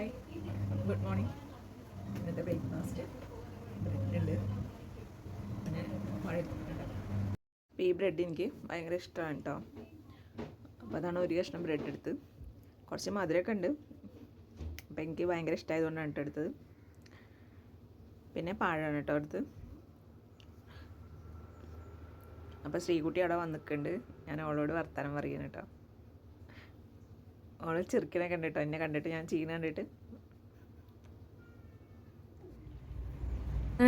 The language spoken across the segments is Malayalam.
ഹായ് ഗുഡ് മോർണിംഗ് ഇന്നത്തെ ബ്രേക്ക്ഫാസ്റ്റ് ബ്രെഡ് പിന്നെ ഈ ബ്രെഡ് എനിക്ക് ഭയങ്കര ഇഷ്ടമാണ് കേട്ടോ അപ്പോൾ അതാണ് ഒരു കഷ്ണം ബ്രെഡ് എടുത്ത് കുറച്ച് മധുരമൊക്കെ ഉണ്ട്. അപ്പോൾ എനിക്ക് ഭയങ്കര ഇഷ്ടമായതുകൊണ്ടാണ് കേട്ടോ എടുത്തത്. പിന്നെ പാഴാണ് കേട്ടോ എടുത്ത് അപ്പോൾ ശ്രീകുട്ടി അവിടെ വന്നിട്ടുണ്ട് ഞാൻ അവളോട് വർത്തമാനം പറയുന്നു കേട്ടോ അവൾ ചെറുക്കിനെ കണ്ടിട്ടോ? എന്നെ കണ്ടിട്ട് ഞാൻ ചെയ്യുന്ന കണ്ടിട്ട്.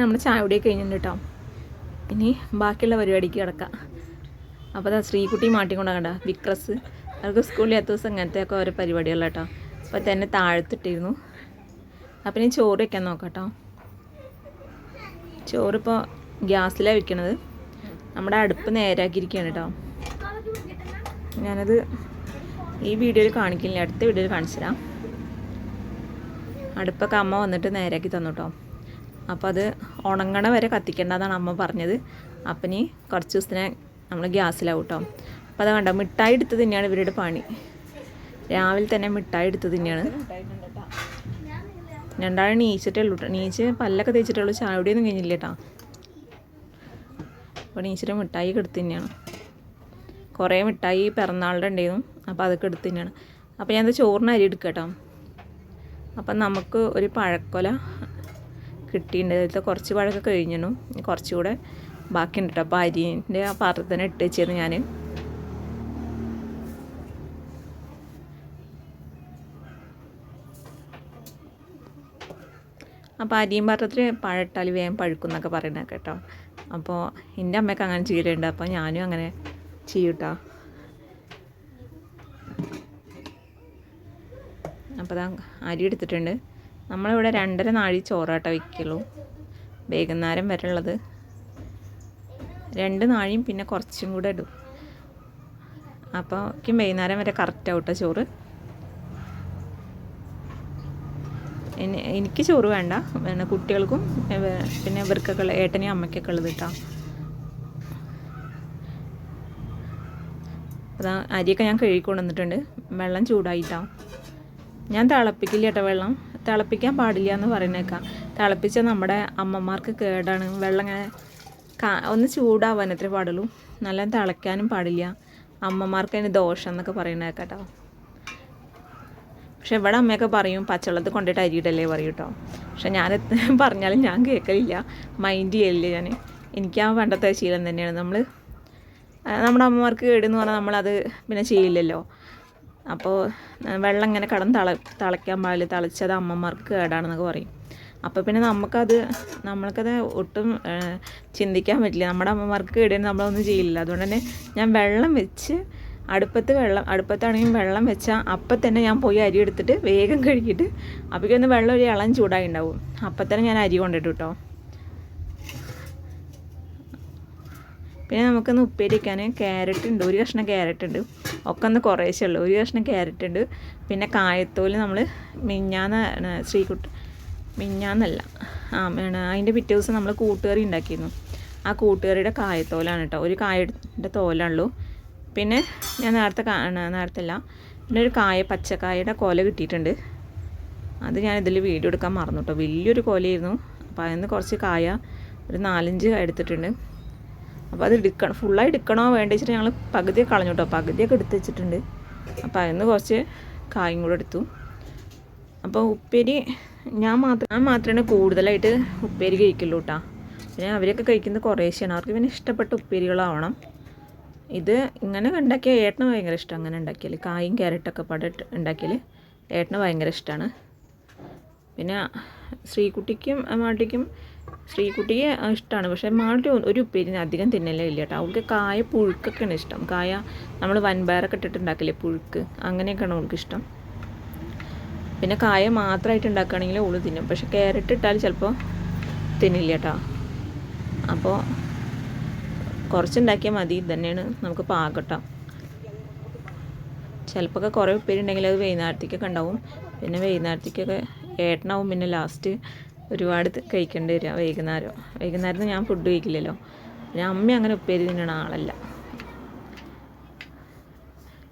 നമ്മൾ ചായ കുടിയൊക്കെ കഴിഞ്ഞിട്ടുണ്ട് കേട്ടോ. ഇനി ബാക്കിയുള്ള പരിപാടിക്ക് കിടക്കാം. അപ്പോൾ അതാ ശ്രീകുട്ടി മാട്ടിക്കൊണ്ട് കണ്ട? വിക്രസ്. അവർക്ക് സ്കൂളിൽ എത്ത ദിവസം ഇങ്ങനത്തെ ഒക്കെ ഓരോ പരിപാടികളാണ് കേട്ടോ. അപ്പോൾ തന്നെ താഴത്തിട്ടിരുന്നു. അപ്പം ഇനി ചോറ് വയ്ക്കാൻ നോക്കാം കേട്ടോ. ചോറിപ്പോൾ ഗ്യാസിലാണ് വെക്കണത്. നമ്മുടെ അടുപ്പ് നേരാക്കിയിരിക്കുകയാണ് കേട്ടോ. ഞാനത് ഈ വീഡിയോയിൽ കാണിക്കില്ല. അടുത്ത വീഡിയോയിൽ കാണിച്ചു തരാം അടുപ്പൊക്കെ അമ്മ വന്നിട്ട് നേരാക്കി തന്നു കേട്ടോ അപ്പോൾ അത് ഉണങ്ങണ വരെ കത്തിക്കേണ്ടതാണ് അമ്മ പറഞ്ഞത്. അപ്പം ഇനി കുറച്ച് ദിവസത്തിനെ നമ്മൾ ഗ്യാസിലാവും കേട്ടോ അപ്പോൾ അത് കണ്ടോ മിഠായി എടുത്ത് തന്നെയാണ് ഇവരുടെ പണി. രാവിലെ തന്നെ മിഠായി എടുത്ത് തന്നെയാണ്. രണ്ടാളും നീച്ചിട്ടേ ഉള്ളൂ നീച്ച് പല്ലൊക്കെ തേച്ചിട്ടേ ഉള്ളൂ കഴിഞ്ഞില്ല കേട്ടോ അപ്പോൾ നീച്ചിട്ട് മിഠായി എടുത്ത് തന്നെയാണ്. കുറേ മിഠായി പിറന്നാളുടെ ഉണ്ടായിരുന്നു. അപ്പോൾ അതൊക്കെ എടുത്ത് തന്നെയാണ്. അപ്പോൾ ഞാനത് ചോറിന് അരി എടുക്കുക കേട്ടോ. അപ്പം നമുക്ക് ഒരു പഴക്കൊല കിട്ടിയിട്ടുണ്ട്. അതിലത്തെ കുറച്ച് പഴമൊക്കെ കഴിഞ്ഞു കുറച്ചുകൂടെ ബാക്കിയുണ്ട് കേട്ടോ. അപ്പോൾ അരിന്റെ ആ പാത്രത്തിൽ തന്നെ ഇട്ട് വെച്ചിരുന്നു ഞാൻ. അപ്പോൾ അരിയും പാത്രത്തിൽ പഴട്ടാൽ വേഗം പഴുക്കും എന്നൊക്കെ പറയുന്നത് കേട്ടോ. അപ്പോൾ എന്റെ അമ്മയ്ക്ക് അങ്ങനെ ചെയ്യലുണ്ട്. അപ്പോൾ ഞാനും അങ്ങനെ ചെയ്യൂട്ടോ. അപ്പോൾ അതാ അരി എടുത്തിട്ടുണ്ട്. നമ്മളിവിടെ രണ്ടര നാഴി ചോറാട്ട വയ്ക്കുള്ളൂ വൈകുന്നേരം വരെ ഉള്ളത് രണ്ട് നാഴിയും പിന്നെ കുറച്ചും കൂടെ ഇടും. അപ്പോൾ വൈകുന്നേരം വരെ കറക്റ്റ് ആവട്ടെ ചോറ്. എനിക്ക് ചോറ് വേണ്ട. പിന്നെ കുട്ടികൾക്കും പിന്നെ ഇവർക്കൊക്കെ ഏട്ടനെയും അമ്മയ്ക്കൊക്കെ ഉള്ളത് കേട്ടോ അതാ അരിയൊക്കെ ഞാൻ കഴുകി കൊണ്ടുവന്നിട്ടുണ്ട്. വെള്ളം ചൂടായിട്ടാ. ഞാൻ തിളപ്പിക്കില്ല കേട്ടോ വെള്ളം. തിളപ്പിക്കാൻ പാടില്ല എന്ന് പറയുന്നേക്കാം. തിളപ്പിച്ച നമ്മുടെ അമ്മമാർക്ക് കേടാണ്. വെള്ളം ഇങ്ങനെ ഒന്ന് ചൂടാവാൻ എത്ര പാടുള്ളൂ. നല്ല തിളയ്ക്കാനും പാടില്ല. അമ്മമാർക്ക് അതിന് ദോഷം എന്നൊക്കെ പറയുന്നേക്കാം കേട്ടോ. പക്ഷെ ഇവിടെ അമ്മയൊക്കെ പറയും പച്ചവെള്ളത്തിൽ കൊണ്ടിട്ട് അരിയിടല്ലേ പറയും കേട്ടോ. പക്ഷെ ഞാൻ പറഞ്ഞാലും ഞാൻ കേൾക്കലില്ല മൈൻഡ് ചെയ്യലില്ല ഞാൻ എനിക്ക് ആ പണ്ടത്തെ ശീലം തന്നെയാണ്. നമ്മൾ നമ്മുടെ അമ്മമാർക്ക് കേടെന്ന് പറഞ്ഞാൽ നമ്മളത് പിന്നെ ചെയ്യില്ലല്ലോ. അപ്പോൾ വെള്ളം ഇങ്ങനെ കടന്ന് തള തിളയ്ക്കാൻ പാടില്ല. തിളച്ചത് അമ്മമാർക്ക് കേടാണെന്നൊക്കെ പറയും. അപ്പോൾ പിന്നെ നമുക്കത് നമ്മൾക്കത് ഒട്ടും ചിന്തിക്കാൻ പറ്റില്ല. നമ്മുടെ അമ്മമാർക്ക് കേടുന്ന് നമ്മളൊന്നും ചെയ്യില്ല. അതുകൊണ്ട് തന്നെ ഞാൻ വെള്ളം വെച്ച് അടുപ്പത്ത് വെള്ളം അടുപ്പത്താണെങ്കിൽ വെള്ളം വെച്ചാൽ അപ്പം തന്നെ ഞാൻ പോയി അരി എടുത്തിട്ട് വേഗം കഴുകിയിട്ട് അപ്പോഴേക്കൊന്ന് വെള്ളം ഒരു ഇളം ചൂടായി ഉണ്ടാവും. അപ്പം തന്നെ ഞാൻ അരി കൊണ്ടിട്ടു കേട്ടോ പിന്നെ നമുക്കൊന്ന് ഉപ്പേരിക്കാൻ ക്യാരറ്റ് ഉണ്ട് ഒരു കഷ്ണം ക്യാരറ്റ് ഉണ്ട് ഒക്കെ ഒന്ന് കുറേശ്ശേ ഉള്ളൂ. ഒരു കഷ്ണം ക്യാരറ്റ് ഉണ്ട് പിന്നെ കായത്തോൽ നമ്മൾ മിഞ്ഞാന്ന് ശ്രീകുട്ട് മിഞ്ഞാന്നല്ല. ആ അതിന്റെ പിറ്റേ ദിവസം നമ്മൾ കൂട്ടുകറി ഉണ്ടാക്കിയിരുന്നു. ആ കൂട്ടുകറിയുടെ കായത്തോലാണ് കേട്ടോ ഒരു കായയുടെ തോലാണല്ലോ പിന്നെ ഞാൻ നേരത്തെ നേരത്തെ അല്ല. പിന്നെ ഒരു കായ പച്ചക്കായയുടെ കോല കിട്ടിയിട്ടുണ്ട്. അത് ഞാൻ ഇതിൽ വീഡിയോ എടുക്കാൻ മറന്നു കേട്ടോ വലിയൊരു കോലയായിരുന്നു. അപ്പോൾ അതിൽ നിന്ന് കുറച്ച് കായ ഒരു നാലഞ്ച് എടുത്തിട്ടുണ്ട്. അപ്പോൾ അത് എടുക്കണം. ഫുള്ളായി എടുക്കണോ വേണ്ട വെച്ചിട്ട് ഞങ്ങൾ പകുതിയൊക്കെ കളഞ്ഞു കേട്ടോ പകുതിയൊക്കെ എടുത്ത് വെച്ചിട്ടുണ്ട്. അപ്പോൾ അതിൽ നിന്ന് കുറച്ച് കായും കൂടെ എടുത്തു. അപ്പോൾ ഉപ്പേരി ഞാൻ മാത്രം ഞാൻ മാത്രമേ കൂടുതലായിട്ട് ഉപ്പേരി കഴിക്കുള്ളൂ കേട്ടോ പിന്നെ അവരൊക്കെ കഴിക്കുന്നത് കുറേശ്ശെയാണ്. അവർക്ക് പിന്നെ ഇഷ്ടപ്പെട്ട ഉപ്പേരികളാവണം. ഇത് ഇങ്ങനെ ഉണ്ടാക്കിയാൽ ഏട്ടന് ഭയങ്കര ഇഷ്ടം അങ്ങനെ ഉണ്ടാക്കിയാൽ കായും ക്യാരറ്റൊക്കെ പാടെ ഉണ്ടാക്കിയാൽ ഏട്ടന് ഭയങ്കര ഇഷ്ടമാണ് പിന്നെ ശ്രീകുട്ടിക്കും മാട്ടിക്കും ശ്രീകുട്ടിക്ക് ഇഷ്ടമാണ് പക്ഷേ മാട്ടി ഒരു ഉപ്പേരിന് അധികം തിന്നലേ ഇല്ല കേട്ടോ. അവൾക്ക് കായ പുഴുക്കൊക്കെയാണ് ഇഷ്ടം. കായ നമ്മൾ വൻപയറൊക്കെ ഇട്ടിട്ട് ഉണ്ടാക്കില്ലേ പുഴുക്ക്? അങ്ങനെയൊക്കെയാണ് അവൾക്ക് ഇഷ്ടം. പിന്നെ കായ മാത്രമായിട്ട് ഉണ്ടാക്കുകയാണെങ്കിൽ ഓൾ തിന്നും. പക്ഷെ കാരറ്റ് ഇട്ടാൽ ചിലപ്പോൾ തിന്നില്ല കേട്ടോ. അപ്പോൾ കുറച്ചുണ്ടാക്കിയാൽ മതി. തന്നെയാണ് നമുക്ക് പാകട്ടോ ചിലപ്പോൾ കുറേ ഉപ്പേരി ഉണ്ടെങ്കിൽ അത് വൈകുന്നേരത്തേക്കൊക്കെ ഉണ്ടാവും. പിന്നെ വൈകുന്നേരത്തേക്കൊക്കെ ഏട്ടനാവും പിന്നെ ലാസ്റ്റ് ഒരുപാട് കഴിക്കേണ്ടി വരിക വൈകുന്നേരം. വൈകുന്നേരത്ത് ഞാൻ ഫുഡ് കഴിക്കില്ലല്ലോ. പിന്നെ അമ്മ അങ്ങനെ ഉപ്പേരി തിന്നണ ആളല്ല.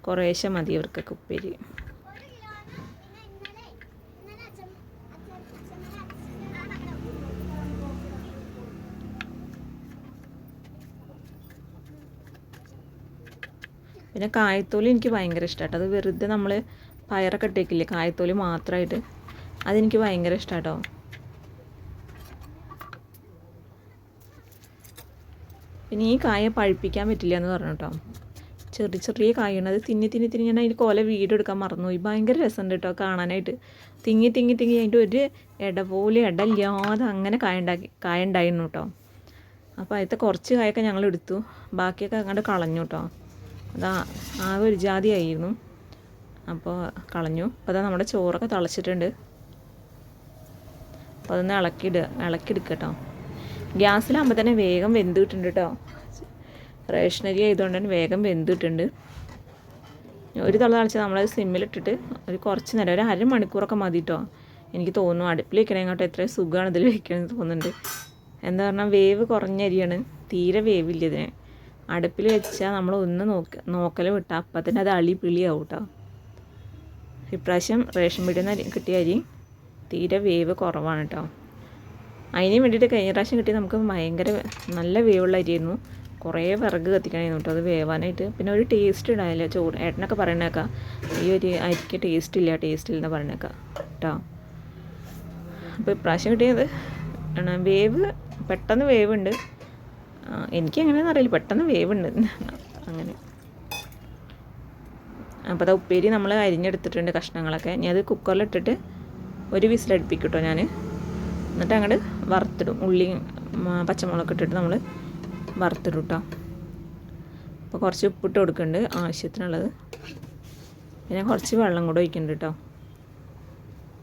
കുറേശ്ശെ മതി ഇവർക്കൊക്കെ ഉപ്പേരി. പിന്നെ കായത്തോലി എനിക്ക് ഭയങ്കര ഇഷ്ടമാണ് അത് വെറുതെ നമ്മൾ പയറൊക്കെ ഇട്ടേക്കില്ലേ? കായത്തോലി മാത്രമായിട്ട് അതെനിക്ക് ഭയങ്കര ഇഷ്ടമാണ് പിന്നെ ഈ കായ പഴുപ്പിക്കാൻ പറ്റില്ല എന്ന് പറഞ്ഞു കേട്ടോ. ചെറിയ ചെറിയ കായുണ്ട് അത് തിന്നി തിന്നി തിന്നി ഞാൻ അതിന്റെ കൊല വീഡിയോ എടുക്കാൻ മറന്നുപോയി ഭയങ്കര രസമുണ്ട് കേട്ടോ കാണാനായിട്ട്. തിങ്ങി തിങ്ങി തിങ്ങി അതിന്റെ ഒരു ഇട പോലെ ഇടയില്ലാതെ അങ്ങനെ കായ ഉണ്ടാക്കി കായ ഉണ്ടായിരുന്നു കേട്ടോ. അപ്പോൾ അതിലത്തെ കുറച്ച് കായൊക്കെ ഞങ്ങൾ എടുത്തു. ബാക്കിയൊക്കെ അങ്ങോട്ട് കളഞ്ഞു കേട്ടോ. അതാ ആ ഒരു ജാതി ആയിരുന്നു അപ്പോൾ കളഞ്ഞു. അപ്പോൾ അതാ നമ്മുടെ ചോറൊക്കെ തളച്ചിട്ടുണ്ട്. അപ്പോൾ അതൊന്ന് ഇളക്കിയിടുക ഇളക്കിയെടുക്കുക കേട്ടോ. ഗ്യാസിലാകുമ്പോൾ തന്നെ വേഗം വെന്ത് കിട്ടുന്നുണ്ട് കേട്ടോ റേഷനരി ആയതുകൊണ്ട് തന്നെ വേഗം വെന്ത് കിട്ടുന്നുണ്ട് ഒരു തള തളിച്ച് നമ്മളത് സിമ്മിലിട്ടിട്ട് ഒരു കുറച്ച് നേരം ഒരു അരമണിക്കൂറൊക്കെ മതി കേട്ടോ എനിക്ക് തോന്നുന്നു അടുപ്പിൽ വെക്കണേങ്ങോട്ട് എത്രയും സുഖമാണ് ഇതിൽ വെക്കണമെന്ന് തോന്നുന്നുണ്ട്. എന്താ പറഞ്ഞാൽ വേവ് കുറഞ്ഞ അരിയാണ് തീരെ വേവില്ല ഇതിന്. അടുപ്പിൽ വെച്ചാൽ നമ്മൾ ഒന്ന് നോക്ക നോക്കൽ വിട്ടാൽ അപ്പം തന്നെ അത് അളി പിളിയാവും കേട്ടോ ഇപ്രാവശ്യം റേഷൻ പീടിയിൽ നിന്ന് കിട്ടിയ അരി തീരെ വേവ് കുറവാണ് കേട്ടോ അതിന് വേണ്ടിയിട്ട് കഴിഞ്ഞ പ്രാവശ്യം കിട്ടി നമുക്ക് ഭയങ്കര നല്ല വേവുള്ള അരിയായിരുന്നു കുറേ വിറക് കത്തിക്കണമായിരുന്നു കേട്ടോ. അത് വേവാനായിട്ട്. പിന്നെ ഒരു ടേസ്റ്റ് ഉണ്ടായില്ല. ചോറ് ഏട്ടനൊക്കെ പറയണേക്കാം ഈ ഒരു അരിക്ക് ടേസ്റ്റ് ഇല്ല ടേസ്റ്റ് ഇല്ലെന്ന് പറയണേക്കാം കേട്ടോ. അപ്പോൾ ഇപ്രാവശ്യം കിട്ടിയത് വേവ് പെട്ടെന്ന് വേവുണ്ട്. എനിക്ക് എങ്ങനെയാണെന്ന് അറിയില്ല. പെട്ടെന്ന് വേവുണ്ട്. അങ്ങനെ. അപ്പോൾ അത് ഉപ്പേരി നമ്മൾ അരിഞ്ഞെടുത്തിട്ടുണ്ട് കഷ്ണങ്ങളൊക്കെ. ഇനി അത് കുക്കറിലിട്ടിട്ട് ഒരു വിസിലടുപ്പിക്കും കേട്ടോ ഞാൻ എന്നിട്ട് അങ്ങോട്ട് വറുത്തിടും. ഉള്ളി പച്ചമുളക് ഇട്ടിട്ട് നമ്മൾ വറുത്തിടും കേട്ടോ അപ്പോൾ കുറച്ച് ഉപ്പിട്ട് കൊടുക്കുന്നുണ്ട് ആവശ്യത്തിനുള്ളത്. പിന്നെ കുറച്ച് വെള്ളം കൂടെ ഒഴിക്കുന്നുണ്ട് കേട്ടോ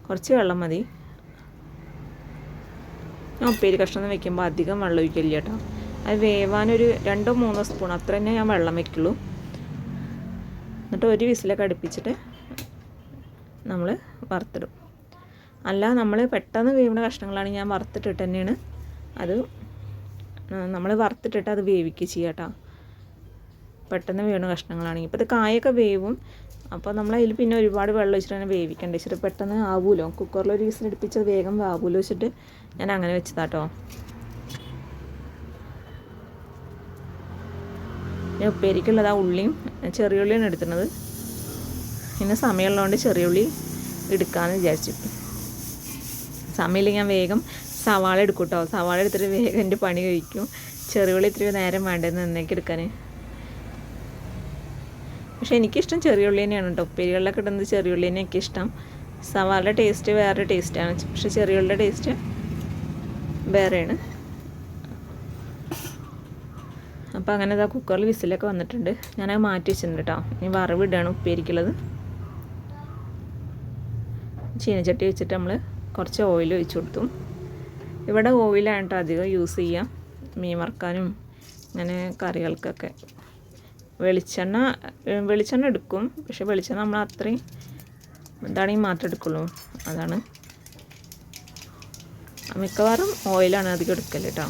കുറച്ച് വെള്ളം മതി. ഞാൻ ഉപ്പേരി കഷ്ണം വെക്കുമ്പോൾ അധികം വെള്ളം ഒഴിക്കില്ല കേട്ടോ അത് വേവാനൊരു രണ്ടോ മൂന്നോ സ്പൂൺ അത്ര തന്നെ ഞാൻ വെള്ളം വെക്കുള്ളൂ. എന്നിട്ട് ഒരു വിസിലൊക്കെ അടുപ്പിച്ചിട്ട് നമ്മൾ വറുത്തിടും. അല്ല നമ്മൾ പെട്ടെന്ന് വേവുന്ന കഷ്ണങ്ങളാണ് ഞാൻ വറുത്തിട്ടിട്ട് തന്നെയാണ്. അത് നമ്മൾ വറുത്തിട്ടിട്ട് അത് വേവിക്കുക ചെയ്യുക പെട്ടെന്ന് വീണ കഷ്ണങ്ങളാണെങ്കിൽ ഇപ്പോൾ ഇത് കായൊക്കെ വേവും. അപ്പോൾ നമ്മൾ അതിൽ പിന്നെ ഒരുപാട് വെള്ളം ഒഴിച്ചിട്ട് തന്നെ വേവിക്കണ്ട. വെച്ചിട്ട് പെട്ടെന്ന് ആവുമല്ലോ കുക്കറിൽ ഒരു വിസിൽ അടുപ്പിച്ച് വേഗം ആവുമല്ലോ വെച്ചിട്ട് ഞാൻ അങ്ങനെ വെച്ചതാട്ടോ ഞാൻ ഉപ്പേരിക്കുള്ളത് ആ ഉള്ളിയും ചെറിയ ഉള്ളിയാണ് എടുക്കുന്നത് പിന്നെ സമയമുള്ളതുകൊണ്ട് ചെറിയ ഉള്ളി എടുക്കാമെന്ന് വിചാരിച്ചു. സമയമില്ലെങ്കിൽ ഞാൻ വേഗം സവാള എടുക്കും കേട്ടോ സവാള എടുത്തിട്ട് വേഗം എന്റെ പണി കഴിക്കും. ചെറിയ ഉള്ളി ഇത്തിരി നേരം വേണ്ടത് നന്നാക്കി എടുക്കാൻ പക്ഷെ എനിക്കിഷ്ടം ചെറിയ ഉള്ളി തന്നെയാണ് കേട്ടോ. ഉപ്പേരികളിലൊക്കെ ഇടുന്നത് ചെറിയ ഉള്ളി ഇഷ്ടം. സവാളയുടെ ടേസ്റ്റ് വേറെ ടേസ്റ്റാണ്. പക്ഷെ ചെറിയ ഉള്ളിയുടെ ടേസ്റ്റ് വേറെയാണ്. അപ്പോൾ അങ്ങനെ ഇതാ കുക്കറിൽ വിസിലൊക്കെ വന്നിട്ടുണ്ട്. ഞാനത് മാറ്റി വെച്ചിട്ടുണ്ട് കേട്ടോ. ഇനി വറവിടാണ് ഉപ്പേരിക്കുള്ളത്. ചീനച്ചട്ടി വെച്ചിട്ട് നമ്മൾ കുറച്ച് ഓയിൽ ഒഴിച്ചു കൊടുത്തു. ഇവിടെ ഓയിലാണ് അധികം യൂസ് ചെയ്യുക മീൻ വറുക്കാനും അങ്ങനെ കറികൾക്കൊക്കെ. വെളിച്ചെണ്ണ വെളിച്ചെണ്ണ എടുക്കും. പക്ഷെ വെളിച്ചെണ്ണ നമ്മൾ അത്രയും ഇതാണെങ്കിൽ മാത്രം എടുക്കുള്ളൂ. അതാണ്. മിക്കവാറും ഓയിലാണ് അധികം എടുക്കൽ കേട്ടോ.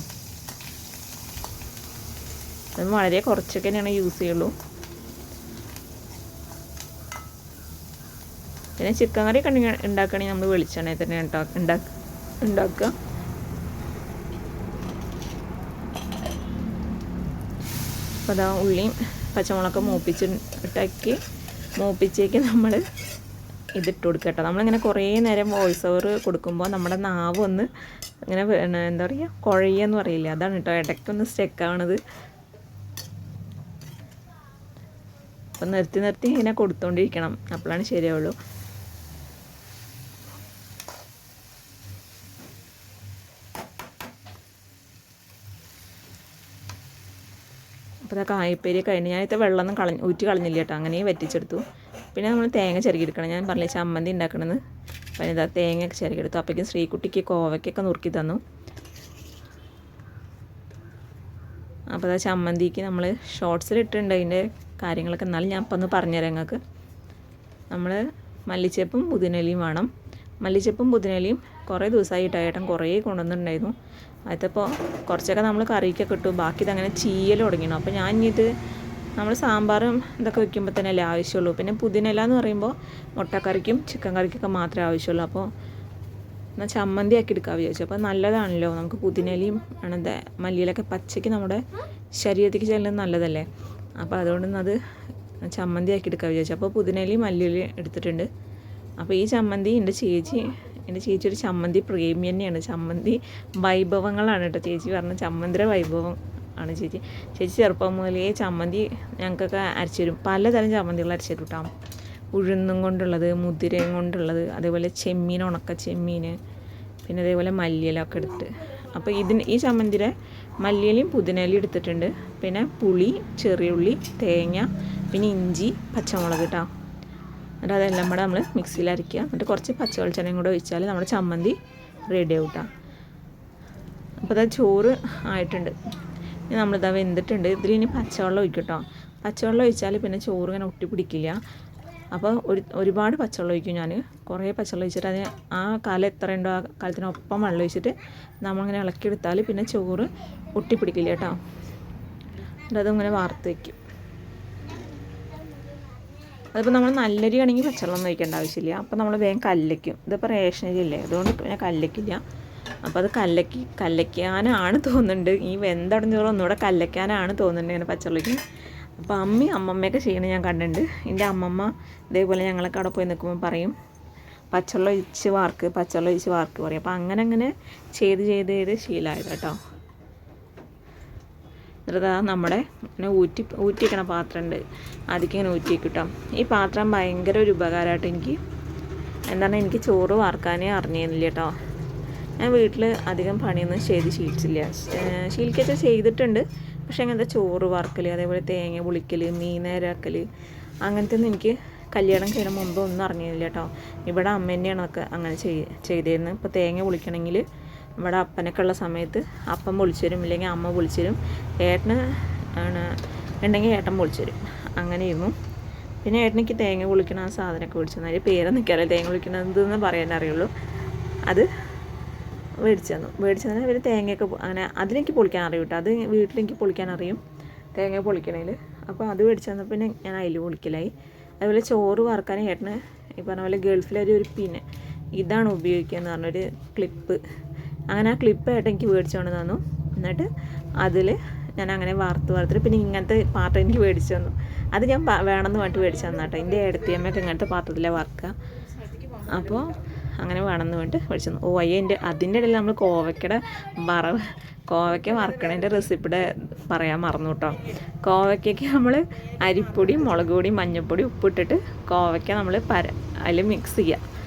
അത് വളരെ കുറച്ചൊക്കെ തന്നെയാണ് യൂസ് ചെയ്യുള്ളൂ. പിന്നെ ചിക്കൻ കറി ഒക്കെ ഉണ്ടാക്കുകയാണെങ്കിൽ നമ്മൾ വെളിച്ചെണ്ണയിൽ തന്നെ ഉണ്ടാക്കുക അപ്പോൾ അതാ ഉള്ളിയും പച്ചമുളകൊക്കെ മൂപ്പിച്ച് ഇട്ടാക്കി. മൂപ്പിച്ചേക്ക് നമ്മൾ ഇതിട്ട് കൊടുക്കുക കേട്ടോ നമ്മളിങ്ങനെ കുറേ നേരം വോയിസ് ഓവർ കൊടുക്കുമ്പോൾ നമ്മുടെ നാവ് ഒന്ന് ഇങ്ങനെ എന്താ പറയുക കുഴയെന്ന് പറയില്ല? അതാണ് കേട്ടോ ഇടയ്ക്കൊന്ന് സ്റ്റെക്കാവണത് അപ്പം നിർത്തി നിർത്തി ഇങ്ങനെ കൊടുത്തോണ്ടിരിക്കണം. അപ്പോഴാണ് ശരിയാവുള്ളൂ. ആ കായപ്പേരി കഴിഞ്ഞ് ഞാനിത്തെ വെള്ളമൊന്നും കളഞ്ഞ് ഊറ്റി കളഞ്ഞില്ല കേട്ടോ. അങ്ങനെ വറ്റിച്ചെടുത്തു. പിന്നെ നമ്മൾ തേങ്ങ ചിരകിയെടുക്കണം ഞാൻ പറഞ്ഞില്ല ചമ്മന്തി ഉണ്ടാക്കണമെന്ന് അപ്പം ഇതാ തേങ്ങയൊക്കെ ചിരകിയെടുത്തു അപ്പോഴേക്കും ശ്രീകുട്ടിക്ക് കോവയ്ക്കൊക്കെ നുറുക്കി തന്നു. അപ്പോൾ അതാ ചമ്മന്തിക്ക് നമ്മൾ ഷോർട്സിലിട്ടുണ്ട് അതിന്റെ കാര്യങ്ങളൊക്കെ എന്നാലും ഞാൻ അപ്പം ഒന്ന് പറഞ്ഞുതരാം നിങ്ങൾക്ക് നമ്മൾ മല്ലിച്ചപ്പും പുതിനലിയും വേണം. മല്ലിച്ചപ്പും പുതിനയിലയും കുറേ ദിവസമായിട്ട് ഏട്ടൻ കുറേ കൊണ്ടുവന്നിട്ടുണ്ടായിരുന്നു. അതിപ്പോൾ കുറച്ചൊക്കെ നമ്മൾ കറിയൊക്കെ ഇട്ടു. ബാക്കി ഇതങ്ങനെ ചീയൽ തുടങ്ങിയിരുന്നു അപ്പോൾ ഞാൻ ഇത് നമ്മൾ സാമ്പാറും ഇതൊക്കെ വെക്കുമ്പോൾ തന്നെ അല്ലേ ആവശ്യമുള്ളൂ. പിന്നെ പുതിനയില എന്ന് പറയുമ്പോൾ മുട്ടക്കറിക്കും ചിക്കൻ കറിക്കൊക്കെ മാത്രമേ ആവശ്യമുള്ളൂ. അപ്പോൾ എന്നാൽ ചമ്മന്തി ആക്കി എടുക്കാൻ വിചാരിച്ചു. അപ്പോൾ നല്ലതാണല്ലോ. നമുക്ക് പുതിനയിലയും ആണത് മല്ലിയിലൊക്കെ പച്ചയ്ക്ക് നമ്മുടെ ശരീരത്തേക്ക് ചെല്ലുന്നത് നല്ലതല്ലേ? അപ്പോൾ അതുകൊണ്ട് അത് ചമ്മന്തി ആക്കി എടുക്കാൻ വിചാരിച്ചു. അപ്പോൾ പുതിനയിലയും മല്ലിയിലയും എടുത്തിട്ടുണ്ട്. അപ്പോൾ ഈ ചമ്മന്തി എന്റെ ചേച്ചി എന്റെ ചേച്ചി ഒരു ചമ്മന്തി പ്രേമി തന്നെയാണ്. ചമ്മന്തി വൈഭവങ്ങളാണ് കേട്ടോ ചേച്ചി പറഞ്ഞ ചമ്മന്തിര വൈഭവം ആണ് ചേച്ചി. ചേച്ചി ചെറുപ്പം മുതലേ ചമ്മന്തി ഞങ്ങൾക്കൊക്കെ അരച്ചു തരും പലതരം ചമ്മന്തികൾ അരച്ചു തരും കേട്ടോ. ഉഴുന്നും കൊണ്ടുള്ളത് മുതിരയും കൊണ്ടുള്ളത് അതേപോലെ ചെമ്മീൻ ഉണക്ക ചെമ്മീൻ പിന്നെ അതേപോലെ മല്ലിയിലൊക്കെ എടുത്ത് അപ്പോൾ ഇതിന് ഈ ചമ്മന്തിര മല്ലിയിലയും പുതിനയിലയും എടുത്തിട്ടുണ്ട്. പിന്നെ പുളി ചെറിയുള്ളി തേങ്ങ പിന്നെ ഇഞ്ചി പച്ചമുളക് കേട്ടോ. എന്നിട്ട് അതെല്ലാം കൂടെ നമ്മൾ മിക്സിയിൽ അരയ്ക്കുക. എന്നിട്ട് കുറച്ച് പച്ച വെളിച്ചെണ്ണയും കൂടെ ഒഴിച്ചാൽ നമ്മുടെ ചമ്മന്തി റെഡി ആവട്ടാ. അപ്പോൾ അത് ചോറ് ആയിട്ടുണ്ട്. നമ്മളിതാ വെന്തിട്ടുണ്ട്. ഇതിൽ ഇനി പച്ചവെള്ളം ഒഴിക്കും കേട്ടോ പച്ചവെള്ളം ഒഴിച്ചാൽ പിന്നെ ചോറ് ഇങ്ങനെ ഒട്ടി പിടിക്കില്ല. അപ്പോൾ ഒരു ഒരുപാട് പച്ചവെള്ളം ഒഴിക്കും ഞാൻ കുറേ പച്ചവെള്ളം ഒഴിച്ചിട്ട് അതിന് ആ കാലം എത്ര ഉണ്ടോ ആ കാലത്തിനൊപ്പം വെള്ളം ഒഴിച്ചിട്ട് നമ്മളിങ്ങനെ ഇളക്കിയെടുത്താൽ പിന്നെ ചോറ് ഒട്ടിപ്പിടിക്കില്ല കേട്ടോ എന്നിട്ട് അതിങ്ങനെ വാർത്ത് വയ്ക്കും അതിപ്പോൾ നമ്മൾ നല്ലരി ആണെങ്കിൽ പച്ചവെള്ളം ഒഴിക്കേണ്ട ആവശ്യമില്ല. അപ്പോൾ നമ്മൾ വേഗം കല്ലയ്ക്കും. ഇതിപ്പോൾ റേഷനരി അല്ലേ അതുകൊണ്ട് ഞാൻ കല്ലയ്ക്കില്ല. അപ്പോൾ അത് കല്ലയ്ക്ക് കല്ലയ്ക്കാനാണ് തോന്നുന്നുണ്ട്. ഈ വെന്തടഞ്ഞ ചോറ് ഒന്നുകൂടെ കല്ലയ്ക്കാനാണ് തോന്നുന്നുണ്ട് ഇങ്ങനെ പച്ചവെള്ളയ്ക്ക്. അപ്പോൾ അമ്മി അമ്മമ്മയൊക്കെ ചെയ്യണത് ഞാൻ കണ്ടിട്ടുണ്ട്. എന്റെ അമ്മമ്മ ഇതേപോലെ ഞങ്ങളൊക്കെ അവിടെ പോയി നിൽക്കുമ്പോൾ പറയും പച്ചവെള്ളം ഒഴിച്ച് വാർക്ക് പച്ചവെള്ളം ഒഴിച്ച് വാർക്ക് പറയും. അപ്പോൾ അങ്ങനെ അങ്ങനെ ചെയ്ത് ചെയ്ത് ചെയ്ത് ശീലമായത് കേട്ടോ എന്നിട്ട് നമ്മുടെ ഇങ്ങനെ ഊറ്റി ഊറ്റിക്കണ പാത്രമുണ്ട് അതിക്ക് ഇങ്ങനെ ഊറ്റി കിട്ടോ ഈ പാത്രം ഭയങ്കര ഒരു ഉപകാരമായിട്ട് എനിക്ക്. എന്താണ് എനിക്ക് ചോറ് വാർക്കാനേ അറിഞ്ഞിരുന്നില്ല കേട്ടോ ഞാൻ വീട്ടിൽ അധികം പണിയൊന്നും ചെയ്ത് ശീലിച്ചില്ല. ശീലിക്കൊക്കെ ചെയ്തിട്ടുണ്ട്. പക്ഷേ അങ്ങനത്തെ ചോറ് വറക്കൽ അതേപോലെ തേങ്ങ പുളിക്കൽ മീൻ നേരാക്കൽ അങ്ങനത്തെ ഒന്നും എനിക്ക് കല്യാണം കഴിഞ്ഞ മുമ്പ് ഒന്നും അറിഞ്ഞില്ല കേട്ടോ ഇവിടെ അമ്മ ഒക്കെ അങ്ങനെ ചെയ് ചെയ്തിരുന്നത്. ഇപ്പോൾ തേങ്ങ പൊളിക്കണമെങ്കിൽ ഇവിടെ അപ്പനൊക്കെ ഉള്ള സമയത്ത് അപ്പം പൊളിച്ചു തരും ഇല്ലെങ്കിൽ അമ്മ പൊളിച്ചു തരും ഏട്ടന് ആണ് ഉണ്ടെങ്കിൽ ഏട്ടൻ പൊളിച്ചു അങ്ങനെയിരുന്നു പിന്നെ ഏട്ടനിക്ക് തേങ്ങ പൊളിക്കണ ആ സാധനമൊക്കെ മേടിച്ചു തന്നാൽ പേരൊന്നും നിൽക്കാറില്ല തേങ്ങ പൊളിക്കണതെന്ന് പറയാൻ അറിയുള്ളൂ. അത് മേടിച്ചു തന്നു. മേടിച്ചു തന്നാൽ ഇവർ തേങ്ങയൊക്കെ അങ്ങനെ അതിലെനിക്ക് പൊളിക്കാൻ അറിയും കേട്ടോ. അത് വീട്ടിലെനിക്ക് പൊളിക്കാൻ അറിയും. തേങ്ങ പൊളിക്കണേൽ അപ്പോൾ അത് മേടിച്ചു തന്നപ്പോൾ പിന്നെ ഞാൻ അതിൽ പൊളിക്കലായി. അതുപോലെ ചോറ് വറക്കാൻ ഏട്ടന് ഈ പറഞ്ഞ പോലെ ഗൾഫിലൊരു ഒരു പിന്നെ ഇതാണ് ഉപയോഗിക്കുക എന്ന് പറഞ്ഞൊരു ക്ലിപ്പ് അങ്ങനെ ആ ക്ലിപ്പായിട്ട് എനിക്ക് മേടിച്ചുകൊണ്ട് തന്നു എന്നിട്ട് അതിൽ ഞാൻ അങ്ങനെ വാർത്ത് വാർത്തിട്ട് പിന്നെ ഇങ്ങനത്തെ പാത്രം എനിക്ക് മേടിച്ചു തന്നു. അത് ഞാൻ വേണമെന്ന് പറഞ്ഞിട്ട് മേടിച്ചു തന്നാട്ടോ എന്റെ ഏടത്തിയമ്മയൊക്കെ ഇങ്ങനത്തെ പാത്രത്തിലെ വറുക്കുക അപ്പോൾ അങ്ങനെ വേണമെന്ന് പറഞ്ഞിട്ട് മേടിച്ചു തന്നു. ഓ അയ്യ എന്റെ അതിന്റെ ഇടയിൽ നമ്മൾ കോവയ്ക്കയുടെ വറവ് കോവയ്ക്ക വറക്കണതിന്റെ റെസിപ്പിയുടെ പറയാൻ മറന്നു കേട്ടോ. കോവയ്ക്കയ്ക്ക് നമ്മൾ അരിപ്പൊടി മുളക് പൊടി മഞ്ഞൾപ്പൊടി ഉപ്പിട്ടിട്ട് കോവയ്ക്ക നമ്മൾ പര അതിൽ മിക്സ് ചെയ്യുക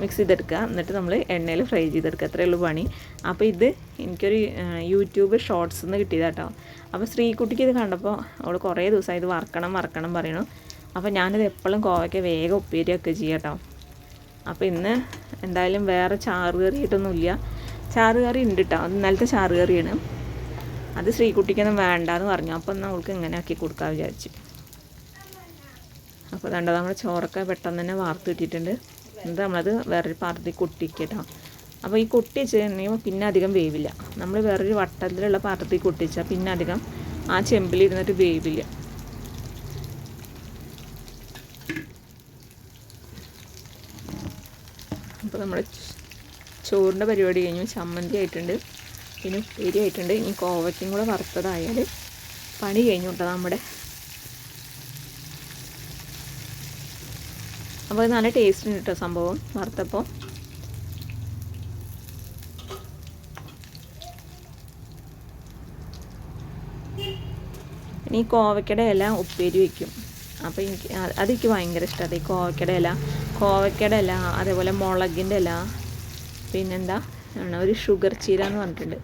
മിക്സ് ചെയ്തെടുക്കുക. എന്നിട്ട് നമ്മൾ എണ്ണയിൽ ഫ്രൈ ചെയ്തെടുക്കുക. അത്രയേ ഉള്ളൂ പണി. അപ്പോൾ ഇത് എനിക്കൊരു യൂട്യൂബ് ഷോർട്സ് നിന്ന് കിട്ടിയതാട്ടോ. അപ്പോൾ ശ്രീകുട്ടിക്ക് ഇത് കണ്ടപ്പോൾ അവൾ കുറേ ദിവസമായി ഇത് വറക്കണം വറക്കണം പറയണു. അപ്പോൾ ഞാനിത് എപ്പോഴും കോവയ്ക്ക് വേഗം ഉപ്പേരിയൊക്കെ ചെയ്യാം കേട്ടോ അപ്പോൾ ഇന്ന് എന്തായാലും വേറെ ചാറ് കറിയിട്ടൊന്നുമില്ല ചാറ് കറി ഉണ്ട് കേട്ടോ ഇന്നലത്തെ ചാറ് കറിയാണ്. അത് ശ്രീകുട്ടിക്കൊന്നും വേണ്ടാന്ന് പറഞ്ഞു. അപ്പോൾ എന്നാൽ അവൾക്ക് ഇങ്ങനെ ആക്കി കൊടുക്കാൻ വിചാരിച്ചു. അപ്പോൾ കണ്ടോ നമ്മുടെ ചോറൊക്കെ പെട്ടെന്ന് തന്നെ വാർത്ത് കിട്ടിയിട്ടുണ്ട്. എന്നിട്ട് നമ്മളത് വേറൊരു പാത്രത്തിൽ കൊട്ടിക്കട്ടോ കേട്ടോ അപ്പോൾ ഈ കൊട്ടിച്ച് കഴിഞ്ഞാൽ പിന്നെ അധികം വേവില്ല. നമ്മൾ വേറൊരു വട്ടത്തിലുള്ള പാത്രത്തിൽ കൊട്ടിച്ചാൽ പിന്നെ അധികം ആ ചെമ്പിലിരുന്നിട്ട് വേവില്ല. അപ്പോൾ നമ്മുടെ ചോറിന്റെ പരിപാടി കഴിഞ്ഞു. ചമ്മന്തി ആയിട്ടുണ്ട്. പിന്നെ ഉപ്പേരി ആയിട്ടുണ്ട്. ഇനി കോവയ്ക്കും കൂടെ വറുത്തതായാൽ പണി കഴിഞ്ഞു കേട്ടോ നമ്മുടെ അപ്പോൾ നല്ല ടേസ്റ്റ് ഉണ്ട് കേട്ടോ സംഭവം വറുത്തപ്പോൾ ഇനി കോവയ്ക്കട ഇല ഉപ്പേരി വയ്ക്കും അപ്പോൾ എനിക്ക് അത് അതെനിക്ക് ഭയങ്കര ഇഷ്ടമാണ് ഈ കോവയ്ക്കയുടെ ഇല. കോവയ്ക്കയുടെ ഇല അതേപോലെ മുളകിന്റെ ഇല പിന്നെന്താ? ഒരു ഷുഗർ ചീര എന്ന് പറഞ്ഞിട്ടുണ്ട്.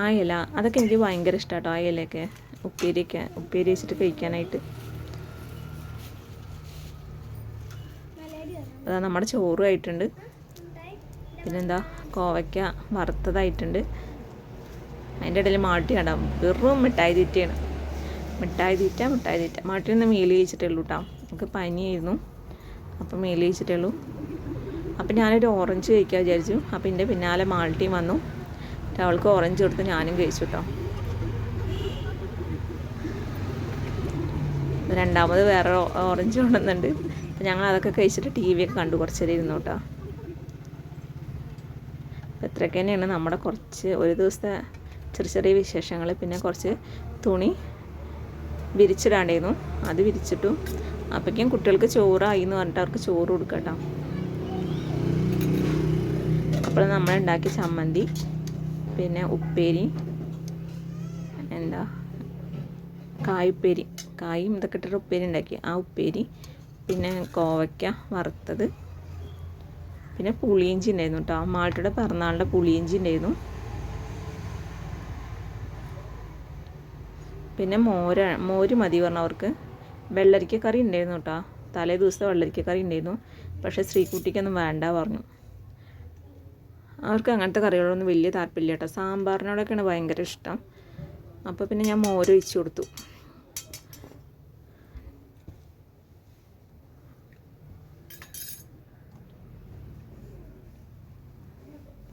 ആ ഇല അതൊക്കെ എനിക്ക് ഭയങ്കര ഇഷ്ടമാണ് കേട്ടോ ആ ഇലയൊക്കെ ഉപ്പേരിയൊക്കെ ഉപ്പേരി വെച്ചിട്ട് കഴിക്കാനായിട്ട്. അതാ നമ്മുടെ ചോറും ആയിട്ടുണ്ട്. പിന്നെന്താ? കോവയ്ക്ക വറുത്തതായിട്ടുണ്ട്. അതിന്റെ ഇടയിൽ മാട്ടി കണ്ടാം വെറും മിഠായി തീറ്റയാണ്. മിഠായി തീറ്റ മിഠായി തീറ്റ. മാട്ടി ഒന്ന് മേലി കഴിച്ചിട്ടേ ഉള്ളൂ കേട്ടോ നമുക്ക് പനിയായിരുന്നു. അപ്പം മേലി കഴിച്ചിട്ടേ ഉള്ളൂ. അപ്പം ഞാനൊരു ഓറഞ്ച് കഴിക്കാൻ വിചാരിച്ചു. അപ്പം എന്റെ പിന്നാലെ മാൾട്ടിയും വന്നു. അവൾക്ക് ഓറഞ്ച് കൊടുത്ത് ഞാനും കഴിച്ചു കേട്ടോ രണ്ടാമത് വേറെ ഓറഞ്ച് കൊണ്ടുവന്നുണ്ട് അപ്പം ഞങ്ങൾ അതൊക്കെ കഴിച്ചിട്ട് ടി വി ഒക്കെ കണ്ടു. കുറച്ച് നേരം ഇരുന്നു കേട്ടോ. അപ്പം ഇത്രയൊക്കെ തന്നെയാണ് നമ്മുടെ കുറച്ച് ഒരു ദിവസത്തെ ചെറിയ ചെറിയ വിശേഷങ്ങൾ. പിന്നെ കുറച്ച് തുണി വിരിച്ചിടാണ്ടായിരുന്നു. അത് വിരിച്ചിട്ടും. അപ്പോഴേക്കും കുട്ടികൾക്ക് ചോറായി എന്ന് പറഞ്ഞിട്ട് അവർക്ക് ചോറ് കൊടുക്കട്ടോ. കേട്ടോ അപ്പോൾ നമ്മൾ ഉണ്ടാക്കിയ ചമ്മന്തി പിന്നെ ഉപ്പേരി എന്താ? കായുപ്പേരി കായും ഇതൊക്കെ ഇട്ടിട്ട് ഉപ്പേരി ഉണ്ടാക്കി. ആ ഉപ്പേരി പിന്നെ കോവയ്ക്ക വറുത്തത്. പിന്നെ പുളിയിഞ്ചി ഉണ്ടായിരുന്നു കേട്ടോ അമ്മാട്ടിയുടെ പിറന്നാളിന്റെ പുളിയിഞ്ചി ഉണ്ടായിരുന്നു പിന്നെ മോര മോര് മതി പറഞ്ഞവർക്ക് വെള്ളരിക്ക കറി ഉണ്ടായിരുന്നു കേട്ടോ തലേ ദിവസത്തെ വെള്ളരിക്ക കറി ഉണ്ടായിരുന്നു. പക്ഷേ ശ്രീകുട്ടിക്കൊന്നും വേണ്ട പറഞ്ഞു. അവർക്ക് അങ്ങനത്തെ കറികളൊന്നും വലിയ താല്പര്യമില്ല കേട്ടോ സാമ്പാറിനോടൊക്കെയാണ് ഭയങ്കര ഇഷ്ടം. അപ്പോൾ പിന്നെ ഞാൻ മോര് ഒഴിച്ചു കൊടുത്തു.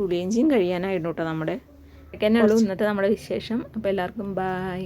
പുളിയിഞ്ചിയും കഴിയാനായിരുന്നു കേട്ടോ നമ്മുടെ. ഇതൊക്കെ തന്നെ ഉള്ളൂ ഇന്നത്തെ നമ്മുടെ വിശേഷം. അപ്പോൾ എല്ലാവർക്കും ബായ്